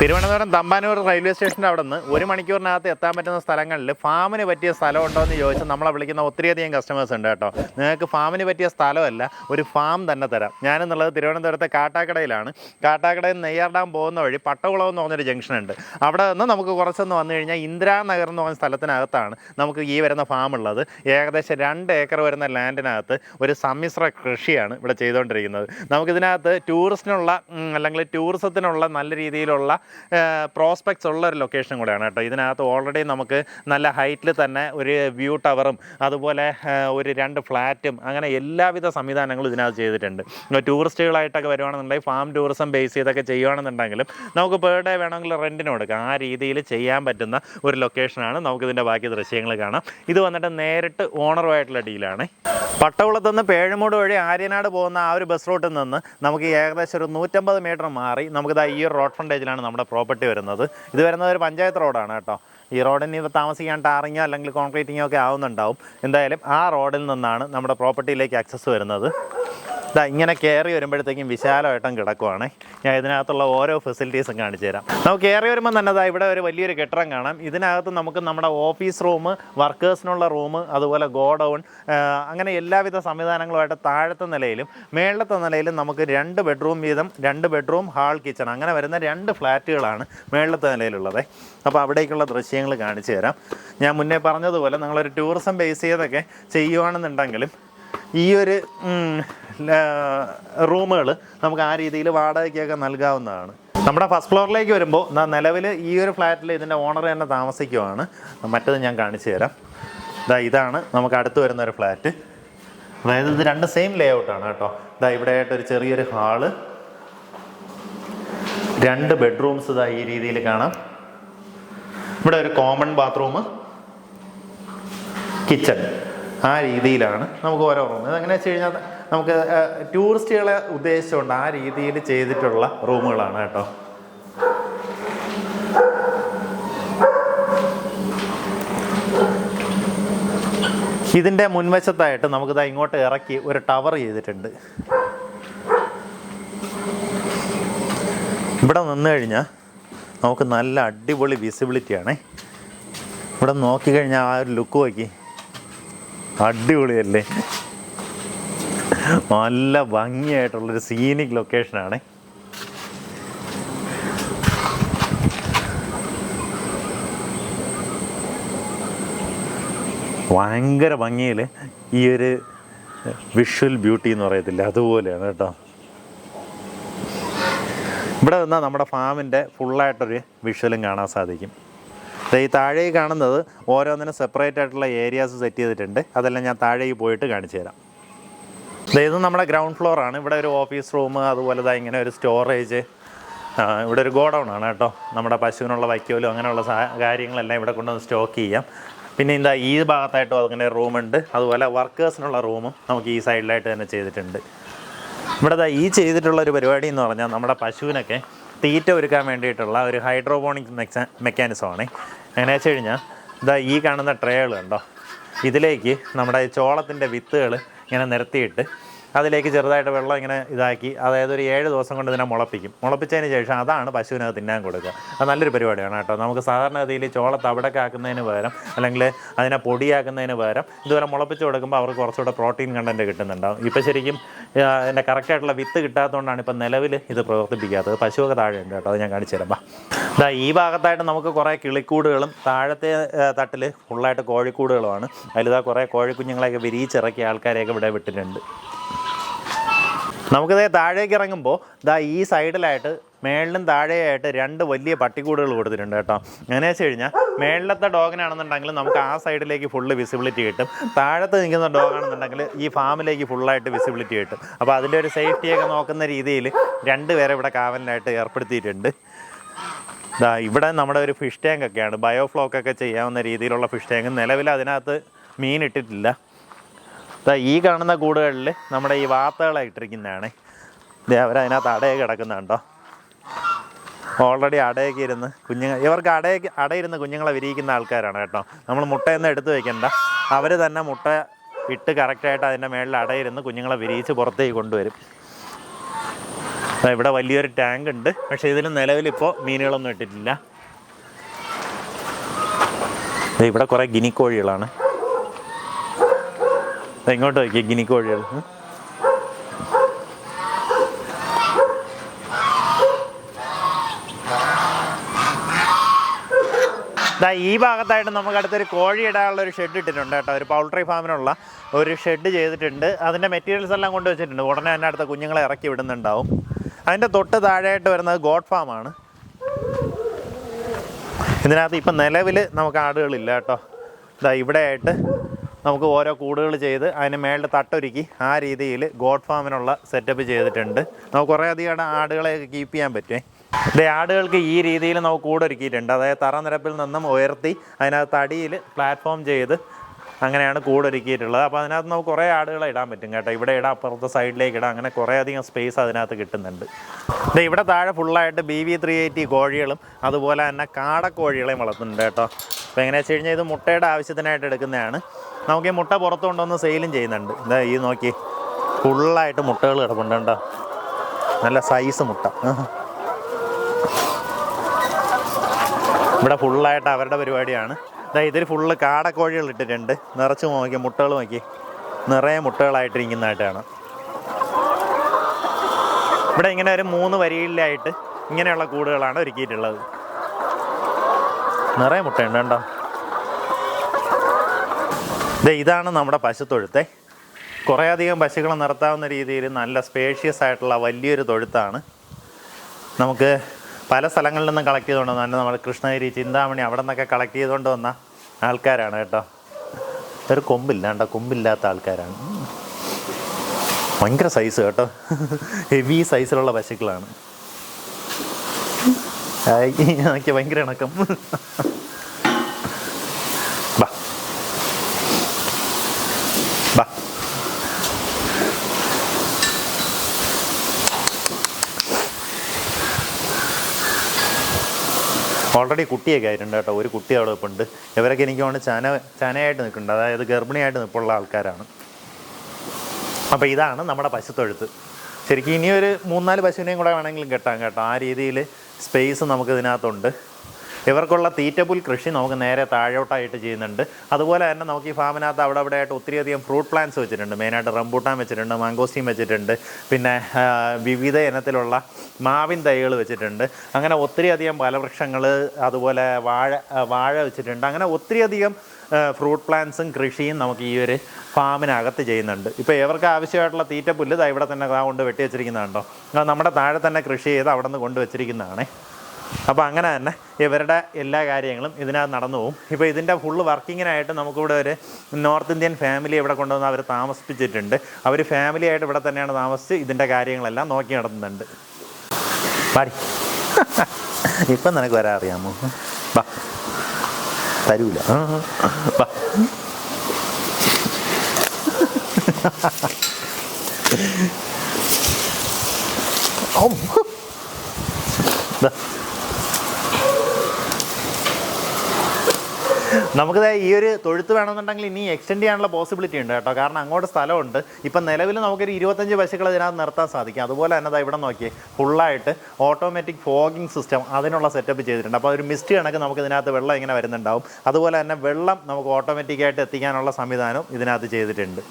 Thiruvananthapuram Thampanoor railway സ്റ്റേഷന്റെ അവിടെ നിന്ന് ഒരു മണിക്കൂറിനകത്ത് എത്താൻ പറ്റുന്ന സ്ഥലങ്ങളിൽ ഫാമിന് പറ്റിയ സ്ഥലം ഉണ്ടോ എന്ന് ചോദിച്ചാൽ നമ്മളെ വിളിക്കുന്ന ഒത്തിരിയധികം കസ്റ്റമേഴ്സ് ഉണ്ട് കേട്ടോ. നിങ്ങൾക്ക് ഫാമിന് പറ്റിയ സ്ഥലമല്ല ഒരു ഫാം തന്നെ തരാം. ഞാനെന്നുള്ളത് തിരുവനന്തപുരത്തെ കാട്ടാക്കടയിലാണ്. കാട്ടാക്കടയിൽ നെയ്യാർ ഡാം പോകുന്ന വഴി പട്ടകുളം എന്ന് പറഞ്ഞൊരു ജംഗ്ഷൻ ഉണ്ട്. അവിടെ നിന്ന് നമുക്ക് കുറച്ചൊന്ന് വന്നു കഴിഞ്ഞാൽ ഇന്ദിരാനഗർ എന്ന് പറഞ്ഞ സ്ഥലത്തിനകത്താണ് നമുക്ക് ഈ വരുന്ന ഫാം ഉള്ളത്. ഏകദേശം രണ്ട് ഏക്കർ വരുന്ന ലാൻഡിനകത്ത് ഒരു സമ്മിശ്ര കൃഷിയാണ് ഇവിടെ ചെയ്തുകൊണ്ടിരിക്കുന്നത് നമുക്കിതിനകത്ത് ടൂറിസ്റ്റിനുള്ള അല്ലെങ്കിൽ ടൂറിസത്തിനുള്ള നല്ല രീതിയിലുള്ള പ്രോസ്പെക്ട്സ് ഉള്ള ഒരു ലൊക്കേഷൻ കൂടെയാണ് കേട്ടോ. ഇതിനകത്ത് ഓൾറെഡി നമുക്ക് നല്ല ഹൈറ്റിൽ തന്നെ ഒരു വ്യൂ ടവറും അതുപോലെ ഒരു രണ്ട് ഫ്ലാറ്റും അങ്ങനെ എല്ലാവിധ സംവിധാനങ്ങളും ഇതിനകത്ത് ചെയ്തിട്ടുണ്ട്. ടൂറിസ്റ്റുകളായിട്ടൊക്കെ വരുവാണെന്നുണ്ടെങ്കിൽ ഫാം ടൂറിസം ബേസ് ചെയ്തൊക്കെ ചെയ്യുവാണെന്നുണ്ടെങ്കിലും നമുക്ക് പേർ ഡേ വേണമെങ്കിൽ റെന്റിന് കൊടുക്കാം. ആ രീതിയിൽ ചെയ്യാൻ പറ്റുന്ന ഒരു ലൊക്കേഷനാണ് നമുക്കിതിന്റെ ബാക്കി ദൃശ്യങ്ങൾ കാണാം. ഇത് വന്നിട്ട് നേരിട്ട് ഓണറുമായിട്ടുള്ള ഡീലാണ് പട്ടകുളത്ത് നിന്ന് പേഴുമൂട് വഴി ആര്യനാട് പോകുന്ന ആ ഒരു ബസ് റൂട്ടിൽ നിന്ന് നമുക്ക് ഏകദേശം ഒരു നൂറ്റമ്പത് മീറ്റർ മാറി നമുക്കിത് ഈ ഒരു റോഡ് ഫ്രണ്ടേജിലാണ് നമ്മുടെ പ്രോപ്പർട്ടി വരുന്നത്. ഇത് വരുന്നത് ഒരു പഞ്ചായത്ത് റോഡാണ് കേട്ടോ. ഈ റോഡിന് ഇത് താമസിക്കാൻ ടാറിങ്ങോ അല്ലെങ്കിൽ കോൺക്രീറ്റിങ്ങോ ഒക്കെ ആവുന്നുണ്ടാവും. എന്തായാലും ആ റോഡിൽ നിന്നാണ് നമ്മുടെ പ്രോപ്പർട്ടിയിലേക്ക് ആക്സസ് വരുന്നത്. ഇതാ ഇങ്ങനെ കയറി വരുമ്പോഴത്തേക്കും വിശാലമായിട്ടും കിടക്കുവാണ്. ഞാൻ ഇതിനകത്തുള്ള ഓരോ ഫെസിലിറ്റീസും കാണിച്ചു തരാം. നമുക്ക് കയറി വരുമ്പോൾ തന്നെ ദാ ഇവിടെ ഒരു വലിയൊരു കെട്ടിടം കാണാം. ഇതിനകത്ത് നമുക്ക് നമ്മുടെ ഓഫീസ് റൂം വർക്കേഴ്സിനുള്ള റൂം അതുപോലെ ഗോഡൗൺ അങ്ങനെ എല്ലാവിധ സംവിധാനങ്ങളുമായിട്ട് താഴത്തെ നിലയിലും മേളത്തെ നിലയിലും നമുക്ക് രണ്ട് ബെഡ്റൂം വീതം രണ്ട് ബെഡ്റൂം ഹാൾ കിച്ചൺ അങ്ങനെ വരുന്ന രണ്ട് ഫ്ലാറ്റുകളാണ് മേളത്തെ നിലയിലുള്ളത്. അപ്പോൾ അവിടേക്കുള്ള ദൃശ്യങ്ങൾ കാണിച്ചു തരാം. ഞാൻ മുന്നേ പറഞ്ഞതുപോലെ നിങ്ങളൊരു ടൂറിസം ബേസ് ചെയ്തൊക്കെ ചെയ്യുവാണെന്നുണ്ടെങ്കിലും ഈ ഒരു റൂമുകൾ നമുക്ക് ആ രീതിയിൽ വാടകയ്ക്കൊക്കെ നൽകാവുന്നതാണ്. നമ്മുടെ ഫസ്റ്റ് ഫ്ലോറിലേക്ക് വരുമ്പോൾ നിലവിൽ ഈ ഒരു ഫ്ലാറ്റിൽ ഇതിന്റെ ഓണർ തന്നെ താമസിക്കുവാണ്. മറ്റത് ഞാൻ കാണിച്ചു തരാം. ഇതാ ഇതാണ് നമുക്ക് അടുത്ത് വരുന്ന ഒരു ഫ്ലാറ്റ്. അതായത് ഇത് രണ്ട് സെയിം ലേ ഔട്ടാണ് കേട്ടോ. ഇതാ ഇവിടെ ആയിട്ടൊരു ചെറിയൊരു ഹാൾ. രണ്ട് ബെഡ്റൂംസ് ഇതാ ഈ രീതിയിൽ കാണാം. ഇവിടെ ഒരു കോമൺ ബാത്റൂം. കിച്ചൺ. ആ രീതിയിലാണ് നമുക്ക് ഓരോ റൂം. ഇതെങ്ങനെ വെച്ച് കഴിഞ്ഞാൽ നമുക്ക് ടൂറിസ്റ്റുകളെ ഉദ്ദേശിച്ചുകൊണ്ട് ആ രീതിയിൽ ചെയ്തിട്ടുള്ള റൂമുകളാണ് കേട്ടോ. ഇതിന്റെ മുൻവശത്തായിട്ട് നമുക്കിതാ ഇങ്ങോട്ട് ഇറക്കി ഒരു ടവർ ചെയ്തിട്ടുണ്ട്. ഇവിടെ നിന്ന് കഴിഞ്ഞാൽ നമുക്ക് നല്ല അടിപൊളി വിസിബിലിറ്റിയാണേ ഇവിടെ നോക്കിക്കഴിഞ്ഞാൽ ആ ഒരു ലുക്ക് നോക്കി. അടിപൊളിയല്ലേ? നല്ല ഭംഗിയായിട്ടുള്ളൊരു സീനിക് ലൊക്കേഷനാണ് ഭയങ്കര ഭംഗിയിൽ ഈ ഒരു വിഷ്വൽ ബ്യൂട്ടി എന്ന് പറയത്തില്ല അതുപോലെയാണ് കേട്ടോ. ഇവിടെ നിന്നാൽ നമ്മുടെ ഫാമിന്റെ ഫുള്ളായിട്ടൊരു വിഷ്വലും കാണാൻ സാധിക്കും. ഈ താഴെ കാണുന്നത് ഓരോന്നിനും സെപ്പറേറ്റ് ആയിട്ടുള്ള ഏരിയാസ് സെറ്റ് ചെയ്തിട്ടുണ്ട്. അതെല്ലാം ഞാൻ താഴേക്ക് പോയിട്ട് കാണിച്ചു തരാം. ഇത് നമ്മുടെ ഗ്രൗണ്ട് ഫ്ലോർ ആണ്. ഇവിടെ ഒരു ഓഫീസ് റൂം അതുപോലെ തന്നെ ഇങ്ങനെ ഒരു സ്റ്റോറേജ് ഇവിടെ ഒരു ഗോഡൗൺ ആണ് കേട്ടോ. നമ്മുടെ പശുവിനുള്ള വൈക്കോലും അങ്ങനെയുള്ള കാര്യങ്ങളെല്ലാം ഇവിടെ കൊണ്ടുവന്ന് സ്റ്റോക്ക് ചെയ്യാം. പിന്നെ എന്താ ഈ ഭാഗത്തായിട്ടും അതിങ്ങനെ റൂമുണ്ട് അതുപോലെ വർക്കേഴ്സിനുള്ള റൂമും നമുക്ക് ഈ സൈഡിലായിട്ട് തന്നെ ചെയ്തിട്ടുണ്ട്. ഇവിടെ ഈ ചെയ്തിട്ടുള്ള ഒരു പരിപാടി എന്ന് പറഞ്ഞാൽ നമ്മുടെ പശുവിനൊക്കെ തീറ്റ ഒരുക്കാൻ വേണ്ടിയിട്ടുള്ള ഒരു ഹൈഡ്രോപോണിക് മെക്സാ മെക്കാനിസമാണ്. എങ്ങനെ വെച്ച് കഴിഞ്ഞാൽ ഇതാ ഈ കാണുന്ന ട്രേകൾ ഉണ്ടോ ഇതിലേക്ക് നമ്മുടെ ചോളത്തിന്റെ വിത്തുകൾ ഇങ്ങനെ നിരത്തിയിട്ട് അതിലേക്ക് ചെറുതായിട്ട് വെള്ളം ഇങ്ങനെ ഇതാക്കി അതായത് ഒരു ഏഴ് ദിവസം കൊണ്ട് ഇതിനെ മുളപ്പിക്കും. മുളപ്പിച്ചതിന് ശേഷം അതാണ് പശുവിന് തിന്നാൻ കൊടുക്കുക. അത് നല്ലൊരു പരിപാടിയാണ് കേട്ടോ. നമുക്ക് സാധാരണഗതിയിൽ ചോള അവിടേക്ക് ആക്കുന്നതിന് പകരം അല്ലെങ്കിൽ അതിനെ പൊടിയാക്കുന്നതിന് പകരം ഇതുപോലെ മുളപ്പിച്ച് കൊടുക്കുമ്പോൾ അവർക്ക് കുറച്ചുകൂടെ പ്രോട്ടീൻ കണ്ടന്റ് കിട്ടുന്നുണ്ടാവും. ഇപ്പോൾ ശരിക്കും എന്റെ കറക്റ്റായിട്ടുള്ള വിത്ത് കിട്ടാത്തതുകൊണ്ടാണ് ഇപ്പം നിലവിൽ ഇത് പ്രവർത്തിപ്പിക്കാത്തത്. പശുവൊക്കെ താഴെ ഉണ്ട് കേട്ടോ. അത് ഞാൻ കാണിച്ചു തരാം. ഇതാ ഈ ഭാഗത്തായിട്ട് നമുക്ക് കുറേ കിളിക്കൂടുകളും താഴത്തെ തട്ടിൽ ഫുള്ളായിട്ട് കോഴിക്കൂടുകളുമാണ്. അതിലിതാ കുറേ കോഴിക്കുഞ്ഞുങ്ങളെയൊക്കെ വിരിയിച്ചിറക്കിയ ആൾക്കാരെയൊക്കെ ഇവിടെ വിട്ടിട്ടുണ്ട്. നമുക്കിത് താഴേക്ക് ഇറങ്ങുമ്പോൾ ഇതാ ഈ സൈഡിലായിട്ട് മേളിലും താഴെയായിട്ട് രണ്ട് വലിയ പട്ടിക്കൂടുകൾ കൊടുത്തിട്ടുണ്ട് കേട്ടോ. എങ്ങനെ വെച്ച് കഴിഞ്ഞാൽ മേളിലത്തെ ഡോഗിനാണെന്നുണ്ടെങ്കിൽ നമുക്ക് ആ സൈഡിലേക്ക് ഫുള്ള് വിസിബിലിറ്റി കിട്ടും. താഴത്ത് നിൽക്കുന്ന ഡോഗാണെന്നുണ്ടെങ്കിൽ ഈ ഫാമിലേക്ക് ഫുള്ളായിട്ട് വിസിബിലിറ്റി കിട്ടും. അപ്പോൾ അതിന്റെ ഒരു സേഫ്റ്റിയൊക്കെ നോക്കുന്ന രീതിയിൽ രണ്ട് പേരെ ഇവിടെ കാവലിനായിട്ട് ഏർപ്പെടുത്തിയിട്ടുണ്ട്. ദാ ഇവിടെ നമ്മുടെ ഒരു ഫിഷ് ടാങ്ക് ഒക്കെയാണ്. ബയോഫ്ലോക്ക് ഒക്കെ ചെയ്യാവുന്ന രീതിയിലുള്ള ഫിഷ് ടാങ്ക് നിലവിൽ അതിനകത്ത് മീൻ ഇട്ടിട്ടില്ല. ദാ ഈ കാണുന്ന കൂടുകളിൽ നമ്മുടെ ഈ വാത്തകളെ ഇട്ടിരിക്കുന്നതാണ് അവരതിനകത്ത് അടയൊക്കെ കിടക്കുന്നുണ്ടോ? ഓൾറെഡി അടയൊക്കെ ഇരുന്ന് കുഞ്ഞുങ്ങൾ ഇവർക്ക് അടയൊക്കെ അടയിരുന്ന് കുഞ്ഞുങ്ങളെ വിരിയിക്കുന്ന ആൾക്കാരാണ് കേട്ടോ. നമ്മൾ മുട്ടയൊന്നും എടുത്തു വെക്കണ്ട. അവർ തന്നെ മുട്ട ഇട്ട് കറക്റ്റായിട്ട് അതിന്റെ മേളിൽ അടയിരുന്ന് കുഞ്ഞുങ്ങളെ വിരിയിച്ച് പുറത്തേക്ക് കൊണ്ടുവരും. ഇവിടെ വലിയൊരു ടാങ്ക് ഉണ്ട്. പക്ഷേ ഇതിൽ നിലവിലിപ്പോൾ മീനുകളൊന്നും ഇട്ടിട്ടില്ല. ഇവിടെ കുറേ ഗിനിക്കോഴികളാണ്. ഇങ്ങോട്ട് ഗിനി കോഴികൾ ദാ ഈ ഭാഗത്തായിട്ട് നമുക്ക് അടുത്തൊരു കോഴി ഇടാനുള്ള ഒരു ഷെഡ് ഇട്ടിട്ടുണ്ട് കേട്ടോ. ഒരു പൗൾട്രി ഫാമിനുള്ള ഒരു ഷെഡ് ചെയ്തിട്ടുണ്ട്. അതിന്റെ മെറ്റീരിയൽസ് എല്ലാം കൊണ്ട് വെച്ചിട്ടുണ്ട്. ഉടനെ തന്നെ അടുത്ത കുഞ്ഞുങ്ങളെ ഇറക്കി വിടുന്നുണ്ടാവും. അതിന്റെ തൊട്ട് താഴെയായിട്ട് വരുന്നത് ഗോഡ് ഫാമാണ് ഇതിനകത്ത് ഇപ്പം നിലവിൽ നമുക്ക് ആടുകളില്ല കേട്ടോ. ഇതാ ഇവിടെ ആയിട്ട് നമുക്ക് ഓരോ കൂടുകൾ ചെയ്ത് അതിന് മേളിൽ തട്ടൊരുക്കി ആ രീതിയിൽ ഗോഡ് ഫാമിനുള്ള സെറ്റപ്പ് ചെയ്തിട്ടുണ്ട്. നമുക്ക് കുറേ അധികം ആടുകളെയൊക്കെ കീപ്പ് ചെയ്യാൻ പറ്റുമേ അതേ ആടുകൾക്ക് ഈ രീതിയിൽ നമുക്ക് കൂടൊരുക്കിയിട്ടുണ്ട് അതായത് തറനിരപ്പിൽ നിന്നും ഉയർത്തി അതിനകത്ത് അടിയിൽ പ്ലാറ്റ്ഫോം ചെയ്ത് അങ്ങനെയാണ് കൂടൊരുക്കിയിട്ടുള്ളത് അപ്പോൾ അതിനകത്ത് നമുക്ക് കുറേ ആടുകളെ ഇടാൻ പറ്റും കേട്ടോ. ഇവിടെ ഇടാം അപ്പുറത്തെ സൈഡിലേക്ക് ഇടാം. അങ്ങനെ കുറേ അധികം സ്പേസ് അതിനകത്ത് കിട്ടുന്നുണ്ട്. ഇവിടെ താഴെ ഫുള്ളായിട്ട് ബി വി ത്രീ എയ്റ്റി കോഴികളും അതുപോലെ തന്നെ കാടക്കോഴികളെയും വളർത്തുന്നുണ്ട് കേട്ടോ. അപ്പോൾ എങ്ങനെയാണെന്ന് വെച്ച് കഴിഞ്ഞാൽ ഇത് മുട്ടയുടെ ആവശ്യത്തിനായിട്ട് എടുക്കുന്നതാണ്. നമുക്ക് ഈ മുട്ട പുറത്ത് കൊണ്ടുവന്ന് സെയിലും ചെയ്യുന്നുണ്ട്. എന്താ ഈ നോക്കി. ഫുള്ളായിട്ട് മുട്ടകൾ കിടപ്പുണ്ട് കേട്ടോ നല്ല സൈസ് മുട്ട. ഇവിടെ ഫുള്ളായിട്ട് അവരുടെ പരിപാടിയാണ്. ഇതാ ഇതിൽ ഫുള്ള് കാടക്കോഴികൾ ഇട്ടിട്ടുണ്ട്. നിറച്ച് നോക്കി മുട്ടകൾ നോക്കി. നിറയെ മുട്ടകളായിട്ടിരിക്കുന്നതായിട്ടാണ് ഇവിടെ ഇങ്ങനെ ഒരു മൂന്ന് വരിയിലായിട്ട് ഇങ്ങനെയുള്ള കൂടുകളാണ് ഒരുക്കിയിട്ടുള്ളത്. നിറയെ മുട്ടയുണ്ട് കണ്ടോ? ദേ ഇതാണ് നമ്മുടെ പശുത്തൊഴുത്തെ. കുറേയധികം പശുക്കളെ നിർത്താവുന്ന രീതിയിൽ നല്ല സ്പേഷ്യസ് ആയിട്ടുള്ള വലിയൊരു തൊഴുത്താണ്. നമുക്ക് പല സ്ഥലങ്ങളിൽ നിന്നും കളക്ട് ചെയ്തുകൊണ്ട് വന്ന നമ്മൾ കൃഷ്ണഗിരി ചിന്താമണി അവിടെ നിന്നൊക്കെ കളക്ട് ചെയ്തുകൊണ്ട് വന്ന ആൾക്കാരാണ് കേട്ടോ. ഒരു കൊമ്പില്ല കേട്ടോ കൊമ്പില്ലാത്ത ആൾക്കാരാണ്. ഭയങ്കര സൈസ് കേട്ടോ. ഹെവി സൈസിലുള്ള പശുക്കളാണ്. ആയി, നോക്കിയ ഭയങ്കര ഇണക്കം. ഓൾറെഡി കുട്ടിയൊക്കെ ആയിട്ടുണ്ട് കേട്ടോ. ഒരു കുട്ടി അവിടെ ഇപ്പുണ്ട് ഇവരൊക്കെ എനിക്ക് തോന്നുന്നു ചന ചനയായിട്ട് നിൽക്കുന്നുണ്ട്. അതായത് ഗർഭിണിയായിട്ട് നിൽപ്പുള്ള ആൾക്കാരാണ്. അപ്പോൾ ഇതാണ് നമ്മുടെ പശുത്തൊഴുത്ത്. ശരിക്കും ഇനിയൊരു മൂന്നാൽ പശുവിനെയും കൂടെ വേണമെങ്കിലും കെട്ടാം കേട്ടോ. ആ രീതിയിൽ സ്പേസ് നമുക്ക് ഇതിനകത്തുണ്ട്. ഇവർക്കുള്ള തീറ്റപ്പുൽ കൃഷി നമുക്ക് നേരെ താഴോട്ടായിട്ട് ചെയ്യുന്നുണ്ട്. അതുപോലെ തന്നെ നമുക്ക് ഈ ഫാമിനകത്ത് അവിടെ അവിടെ ആയിട്ട് ഒത്തിരിയധികം ഫ്രൂട്ട് പ്ലാന്റ്സ് വെച്ചിട്ടുണ്ട്. മെയിനായിട്ട് റംബൂട്ടാൻ വെച്ചിട്ടുണ്ട് മാങ്കോസ്റ്റീൻ വെച്ചിട്ടുണ്ട്. പിന്നെ വിവിധ ഇനത്തിലുള്ള മാവിൻ തൈകൾ വെച്ചിട്ടുണ്ട്. അങ്ങനെ ഒത്തിരിയധികം ഫലവൃക്ഷങ്ങൾ അതുപോലെ വാഴ വാഴ വെച്ചിട്ടുണ്ട്. അങ്ങനെ ഒത്തിരിയധികം ഫ്രൂട്ട് പ്ലാന്റ്സും കൃഷിയും നമുക്ക് ഈ ഒരു ഫാമിനകത്ത് ചെയ്യുന്നുണ്ട്. ഇപ്പോൾ ഇവർക്ക് ആവശ്യമായിട്ടുള്ള തീറ്റപ്പുല്ല് ഇവിടെ തന്നെ കൊണ്ട് വെട്ടി വെച്ചിരിക്കുന്നതുണ്ടോ നമ്മുടെ താഴെ തന്നെ കൃഷി ചെയ്ത് അവിടെ നിന്ന് കൊണ്ട് വെച്ചിരിക്കുന്നതാണേ. അപ്പോൾ അങ്ങനെ തന്നെ ഇവരുടെ എല്ലാ കാര്യങ്ങളും ഇതിനകത്ത് നടന്നു പോകും. ഇപ്പോൾ ഇതിന്റെ ഫുള്ള് വർക്കിങ്ങിനായിട്ട് നമുക്കിവിടെ ഒരു നോർത്ത് ഇന്ത്യൻ ഫാമിലി ഇവിടെ കൊണ്ടുവന്ന് അവർ താമസിപ്പിച്ചിട്ടുണ്ട്. അവർ ഫാമിലി ആയിട്ട് ഇവിടെ തന്നെയാണ് താമസിച്ച് ഇതിന്റെ കാര്യങ്ങളെല്ലാം നോക്കി നടത്തുന്നുണ്ട്. പാടി. ഇപ്പം നിനക്ക് വരാൻ അറിയാമോ? ബാ തരൂല. ബാ ഔ. ദാ. നമുക്ക് ദേ ഈ ഒരു തൊഴുത്ത് വേണമെന്നുണ്ടെങ്കിൽ ഇനി എക്സ്റ്റെൻഡ് ചെയ്യാനുള്ള പോസിബിലിറ്റി ഉണ്ട് കേട്ടോ. കാരണം അങ്ങോട്ട് സ്ഥലമുണ്ട്. ഇപ്പം നിലവിൽ നമുക്കൊരു ഇരുപത്തഞ്ച് പശുക്കൾ ഇതിനകത്ത് നിർത്താൻ സാധിക്കും. അതുപോലെ തന്നെ ദാ ഇവിടെ നോക്കിയേ ഫുള്ളായിട്ട് ഓട്ടോമാറ്റിക് ഫോഗിങ് സിസ്റ്റം അതിനുള്ള സെറ്റപ്പ് ചെയ്തിട്ടുണ്ട്. അപ്പോൾ ഒരു മിസ്റ്റ് കണക്ക് നമുക്ക് ഇതിനകത്ത് വെള്ളം ഇങ്ങനെ വരുന്നുണ്ടാവും. അതുപോലെ തന്നെ വെള്ളം നമുക്ക് ഓട്ടോമാറ്റിക്കായിട്ട് എത്തിക്കാനുള്ള സംവിധാനവും ഇതിനകത്ത് ചെയ്തിട്ടുണ്ട്.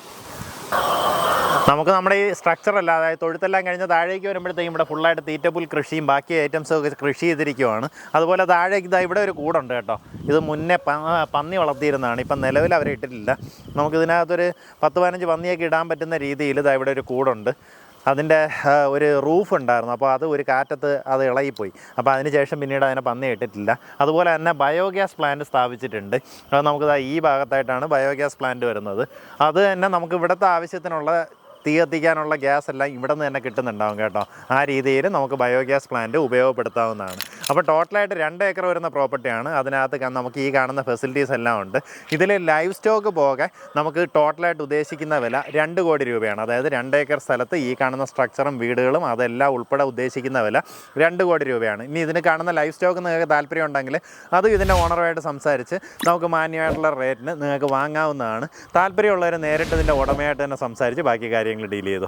നമുക്ക് നമ്മുടെ ഈ സ്ട്രക്ചർ അല്ല അതായത് തൊഴുത്തെല്ലാം കഴിഞ്ഞ് താഴേക്ക് വരുമ്പോഴത്തേക്കും ഇവിടെ ഫുള്ളായിട്ട് തീറ്റപ്പുൽ കൃഷിയും ബാക്കി ഐറ്റംസും ഒക്കെ കൃഷി ചെയ്തിരിക്കുവാണ്. അതുപോലെ താഴേക്ക് ഇതാ ഇവിടെ ഒരു കൂടുണ്ട് കേട്ടോ. ഇത് മുന്നേ പന്നി വളർത്തിയിരുന്നതാണ്. ഇപ്പം നിലവിൽ അവരെ ഇട്ടിട്ടില്ല. നമുക്കിതിനകത്തൊരു പത്ത് പതിനഞ്ച് പന്നിയൊക്കെ ഇടാൻ പറ്റുന്ന രീതിയിൽ ഇതാ ഇവിടെ ഒരു കൂടുണ്ട്. അതിന്റെ ഒരു റൂഫ് ഉണ്ടായിരുന്നു. അപ്പോൾ അത് ഒരു കാറ്റത്ത് അത് ഇളകിപ്പോയി. അപ്പോൾ അതിന് ശേഷം പിന്നീട് അതിനെ പന്നി ഇട്ടിട്ടില്ല. അതുപോലെ തന്നെ ബയോഗ്യാസ് പ്ലാന്റ് സ്ഥാപിച്ചിട്ടുണ്ട്. അത് നമുക്ക് ഈ ഭാഗത്തായിട്ടാണ് ബയോഗ്യാസ് പ്ലാന്റ് വരുന്നത്. അത് തന്നെ നമുക്ക് ഇവിടുത്തെ ആവശ്യത്തിനുള്ള തീ കത്തിക്കാനുള്ള ഗ്യാസ് എല്ലാം ഇവിടെ നിന്ന് തന്നെ കിട്ടുന്നുണ്ടാവും കേട്ടോ. ആ രീതിയിൽ നമുക്ക് ബയോഗ്യാസ് പ്ലാന്റ് ഉപയോഗപ്പെടുത്താവുന്നതാണ്. അപ്പോൾ ടോട്ടലായിട്ട് രണ്ട് ഏക്കർ വരുന്ന പ്രോപ്പർട്ടിയാണ്. അതിനകത്ത് നമുക്ക് ഈ കാണുന്ന ഫെസിലിറ്റീസ് എല്ലാം ഉണ്ട്. ഇതിൽ ലൈവ് സ്റ്റോക്ക് പോകെ നമുക്ക് ടോട്ടലായിട്ട് ഉദ്ദേശിക്കുന്ന വില രണ്ട് കോടി രൂപയാണ്. അതായത് രണ്ട് ഏക്കർ സ്ഥലത്ത് ഈ കാണുന്ന സ്ട്രക്ചറും വീടുകളും അതെല്ലാം ഉൾപ്പെടെ ഉദ്ദേശിക്കുന്ന വില രണ്ട് കോടി രൂപയാണ്. ഇനി ഇതിന് കാണുന്ന ലൈവ് സ്റ്റോക്ക് നിങ്ങൾക്ക് താല്പര്യം ഉണ്ടെങ്കിൽ അത് ഇതിന്റെ ഓണറുമായിട്ട് സംസാരിച്ച് നമുക്ക് മാന്യമായിട്ടുള്ള റേറ്റിന് നിങ്ങൾക്ക് വാങ്ങാവുന്നതാണ്. താല്പര്യമുള്ളവർ നേരിട്ട് ഇതിന്റെ ഉടമയായിട്ട് തന്നെ സംസാരിച്ച് ബാക്കി കാര്യങ്ങൾ ഡീൽ ചെയ്തു.